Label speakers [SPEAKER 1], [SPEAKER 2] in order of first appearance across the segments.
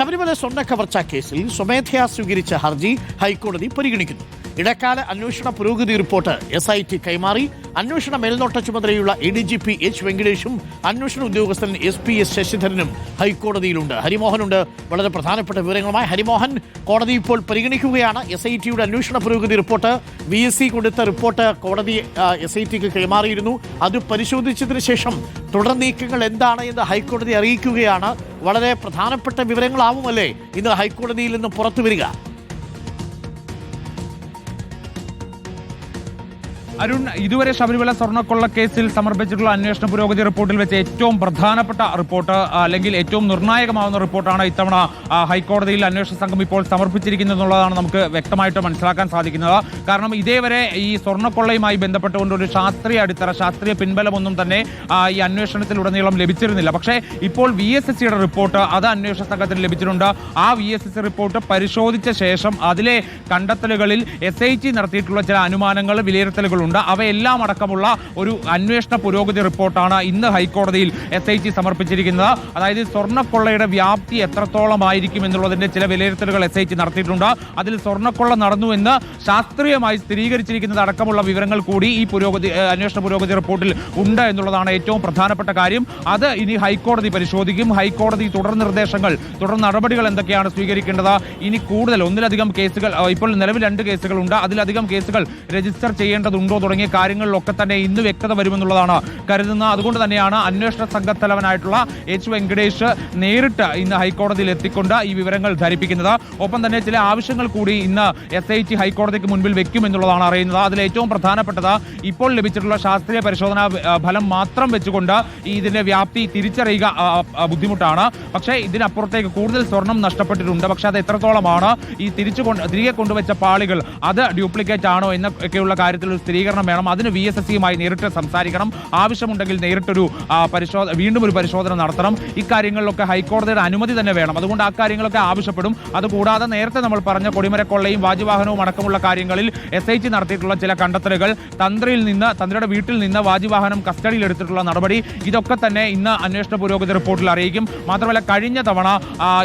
[SPEAKER 1] ശബരിമല സ്വർണ കവർച്ചാ കേസിൽ സ്വമേധയാ സ്വീകരിച്ച ഹർജി ഹൈക്കോടതി പരിഗണിക്കുന്നു. ഇടക്കാല അന്വേഷണ പുരോഗതി റിപ്പോർട്ട് എസ് ഐ ടി കൈമാറി. അന്വേഷണ മേൽനോട്ട ചുമതലയുള്ള A D G P H വെങ്കടേഷും അന്വേഷണ ഉദ്യോഗസ്ഥൻ എസ് പി എസ് ശശിധരനും ഹൈക്കോടതിയിലുണ്ട്. ഹരിമോഹനുണ്ട്. വളരെ പ്രധാനപ്പെട്ട വിവരങ്ങളുമായി ഹരിമോഹൻ കോടതി ഇപ്പോൾ പരിഗണിക്കുകയാണ്. എസ് ഐ ടിയുടെ അന്വേഷണ പുരോഗതി റിപ്പോർട്ട്. വി എസ് സി കൊടുത്ത റിപ്പോർട്ട് കോടതി എസ് ഐ ടിക്ക് കൈമാറിയിരുന്നു. അത് പരിശോധിച്ചതിന് ശേഷം തുടർ നീക്കങ്ങൾ എന്താണ് എന്ന് ഹൈക്കോടതി അറിയിക്കുകയാണ്. വളരെ പ്രധാനപ്പെട്ട വിവരങ്ങളാവുമല്ലേ? ഇന്ന് ഹൈക്കോടതിയിൽ നിന്ന് പുറത്തു വരിക.
[SPEAKER 2] അരുൺ ഇതുവരെ ശബരിമല സ്വർണക്കൊള്ള കേസിൽ സമർപ്പിച്ചിട്ടുള്ള അന്വേഷണ പുരോഗതി റിപ്പോർട്ടിൽ വെച്ച് ഏറ്റവും പ്രധാനപ്പെട്ട റിപ്പോർട്ട് അല്ലെങ്കിൽ ഏറ്റവും നിർണായകമാവുന്ന റിപ്പോർട്ടാണ് ഇത്തവണ ഹൈക്കോടതിയിൽ അന്വേഷണ സംഘം ഇപ്പോൾ സമർപ്പിച്ചിരിക്കുന്നത് എന്നുള്ളതാണ് നമുക്ക് വ്യക്തമായിട്ട് മനസ്സിലാക്കാൻ സാധിക്കുന്നത്. കാരണം ഇതേവരെ ഈ സ്വർണക്കൊള്ളയുമായി ബന്ധപ്പെട്ടുകൊണ്ട് ഒരു ശാസ്ത്രീയ അടിത്തറ ശാസ്ത്രീയ പിൻബലമൊന്നും തന്നെ ഈ ഈ അന്വേഷണത്തിലുടനീളം ലഭിച്ചിരുന്നില്ല. പക്ഷേ ഇപ്പോൾ വി എസ് എസ് സിയുടെ റിപ്പോർട്ട് അത് അന്വേഷണ സംഘത്തിന് ലഭിച്ചിട്ടുണ്ട്. ആ V S S C report പരിശോധിച്ച ശേഷം അതിലെ കണ്ടെത്തലുകളിൽ എസ് ഐ ടി നടത്തിയിട്ടുള്ള ചില അനുമാനങ്ങൾ വിലയിരുത്തലുകളുണ്ട് അവയെല്ലാം അടക്കമുള്ള ഒരു അന്വേഷണ പുരോഗതി റിപ്പോർട്ടാണ് ഇന്ന് ഹൈക്കോടതിയിൽ എസ് ഐ ടി സമർപ്പിച്ചിരിക്കുന്നത്. അതായത് സ്വർണക്കൊള്ളയുടെ വ്യാപ്തി എത്രത്തോളമായിരിക്കും എന്നുള്ളതിന്റെ ചില വിലയിരുത്തലുകൾ എസ് ഐ ടി നടത്തിയിട്ടുണ്ട്. അതിൽ സ്വർണക്കൊള്ള നടന്നു എന്ന് ശാസ്ത്രീയമായി സ്ഥിരീകരിച്ചിരിക്കുന്നത് അടക്കമുള്ള വിവരങ്ങൾ കൂടി ഈ പുരോഗതി അന്വേഷണ പുരോഗതി റിപ്പോർട്ടിൽ ഉണ്ട് എന്നുള്ളതാണ് ഏറ്റവും പ്രധാനപ്പെട്ട കാര്യം. അത് ഇനി ഹൈക്കോടതി പരിശോധിക്കും. ഹൈക്കോടതി തുടർ നിർദ്ദേശങ്ങൾ തുടർ നടപടികൾ എന്തൊക്കെയാണ് സ്വീകരിക്കേണ്ടത്? ഇനി കൂടുതൽ ഒന്നിലധികം കേസുകൾ ഇപ്പോൾ നിലവിൽ രണ്ട് കേസുകളുണ്ട്. അതിലധികം കേസുകൾ രജിസ്റ്റർ ചെയ്യേണ്ടതുണ്ടോ തുടങ്ങിയ കാര്യങ്ങളിലൊക്കെ തന്നെ ഇന്ന് വ്യക്തത വരുമെന്നുള്ളതാണ് കരുതുന്നത് അതുകൊണ്ട് തന്നെയാണ് അന്വേഷണ സംഘത്തലവനായിട്ടുള്ള എച്ച് വെങ്കടേഷ് നേരിട്ട് ഇന്ന് ഹൈക്കോടതിയിൽ എത്തിക്കൊണ്ട് ഈ വിവരങ്ങൾ ധരിപ്പിക്കുന്നത്. ഒപ്പം തന്നെ ചില ആവശ്യങ്ങൾ കൂടി ഇന്ന് എസ് ഐ ടി ഹൈക്കോടതിക്ക് മുൻപിൽ വെക്കും എന്നുള്ളതാണ് അറിയുന്നത്. അതിൽ ഏറ്റവും പ്രധാനപ്പെട്ടത് ഇപ്പോൾ ലഭിച്ചിട്ടുള്ള ശാസ്ത്രീയ പരിശോധനാ ഫലം മാത്രം വെച്ചുകൊണ്ട് ഇതിന്റെ വ്യാപ്തി തിരിച്ചറിയുക ബുദ്ധിമുട്ടാണ്. പക്ഷേ ഇതിനപ്പുറത്തേക്ക് കൂടുതൽ സ്വർണം നഷ്ടപ്പെട്ടിട്ടുണ്ട്. പക്ഷെ അത് എത്രത്തോളമാണ്? ഈ തിരിച്ചു തിരികെ കൊണ്ടുവച്ച പാളികൾ അത് ഡ്യൂപ്ലിക്കേറ്റ് ആണോ എന്നൊക്കെയുള്ള കാര്യത്തിൽ ഒരു സ്ഥിരീകരണം വേണം. അതിന് വി എസ് എസ് സിയുമായി നേരിട്ട് സംസാരിക്കണം. ആവശ്യമുണ്ടെങ്കിൽ നേരിട്ടൊരു പരിശോധന വീണ്ടും ഒരു പരിശോധന നടത്തണം. ഇക്കാര്യങ്ങളിലൊക്കെ ഹൈക്കോടതിയുടെ അനുമതി തന്നെ വേണം. അതുകൊണ്ട് ആ കാര്യങ്ങളൊക്കെ ആവശ്യപ്പെടും. അതുകൂടാതെ നേരത്തെ നമ്മൾ പറഞ്ഞ കൊടിമരക്കൊള്ളയും വാജിവാഹനവും അടക്കമുള്ള കാര്യങ്ങളിൽ എസ് ഐ ടി നടത്തിയിട്ടുള്ള ചില കണ്ടെത്തലുകൾ തന്ത്രിയിൽ നിന്ന് തന്ത്രിയുടെ വീട്ടിൽ നിന്ന് വാജിവാഹനം കസ്റ്റഡിയിൽ എടുത്തിട്ടുള്ള നടപടി ഇതൊക്കെ തന്നെ ഇന്ന് അന്വേഷണ പുരോഗതി റിപ്പോർട്ടിൽ അറിയിക്കും. മാത്രമല്ല കഴിഞ്ഞ തവണ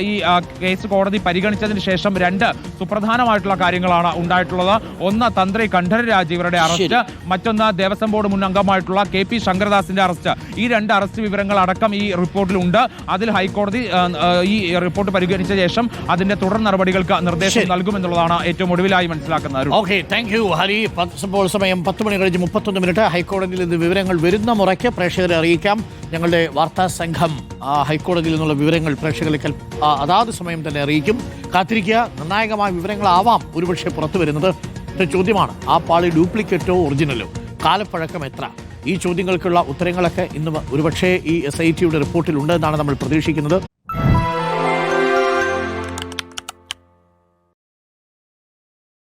[SPEAKER 2] ഈ കേസ് കോടതി പരിഗണിച്ചതിന് ശേഷം രണ്ട് സുപ്രധാനമായിട്ടുള്ള കാര്യങ്ങളാണ് ഉണ്ടായിട്ടുള്ളത്. ഒന്ന് തന്ത്രി കണ്ഠരരാജ് ഇവരുടെ അറസ്റ്റ് മറ്റൊന്ന് ദേവസ്വം ബോർഡ് മുൻ അംഗമായിട്ടുള്ള കെ പി ശങ്കരദാസിന്റെ അറസ്റ്റ്. ഈ രണ്ട് അറസ്റ്റ് വിവരങ്ങൾ അടക്കം ഈ റിപ്പോർട്ടിലുണ്ട്. അതിൽ ഹൈക്കോടതി ഈ റിപ്പോർട്ട് പരിഗണിച്ച ശേഷം അതിന്റെ തുടർ നടപടികൾക്ക് നിർദ്ദേശം. നൽകുമെന്നുള്ളതാണ് ഏറ്റവും ഒടുവിലായി മനസ്സിലാക്കുന്നത്.
[SPEAKER 1] Okay thank you Hari. ഇപ്പോൾ സമയം പത്ത് മണി കഴിഞ്ഞ് മുപ്പത്തൊന്ന് മിനിറ്റ്. ഹൈക്കോടതിയിൽ നിന്ന് വിവരങ്ങൾ വരുന്ന മുറയ്ക്ക് പ്രേക്ഷകരെ അറിയിക്കാം. ഞങ്ങളുടെ വാർത്താ സംഘം ഹൈക്കോടതിയിൽ നിന്നുള്ള വിവരങ്ങൾ പ്രേക്ഷകരെ അതാത് സമയം തന്നെ അറിയിക്കും. കാത്തിരിക്കുക. നിർണായകമായ വിവരങ്ങളാവാം ഒരുപക്ഷെ പുറത്തു വരുന്നത്. പക്ഷേ ചോദ്യമാണ്. ആ പാളി ഡ്യൂപ്ലിക്കേറ്റോ ഒറിജിനലോ? കാലപ്പഴക്കം എത്ര? ഈ ചോദ്യങ്ങൾക്കുള്ള ഉത്തരങ്ങളൊക്കെ ഇന്ന് ഒരുപക്ഷേ ഈ എസ് ഐ ടിയുടെ റിപ്പോർട്ടിൽ ഉണ്ടെന്നാണ് നമ്മൾ പ്രതീക്ഷിക്കുന്നത്.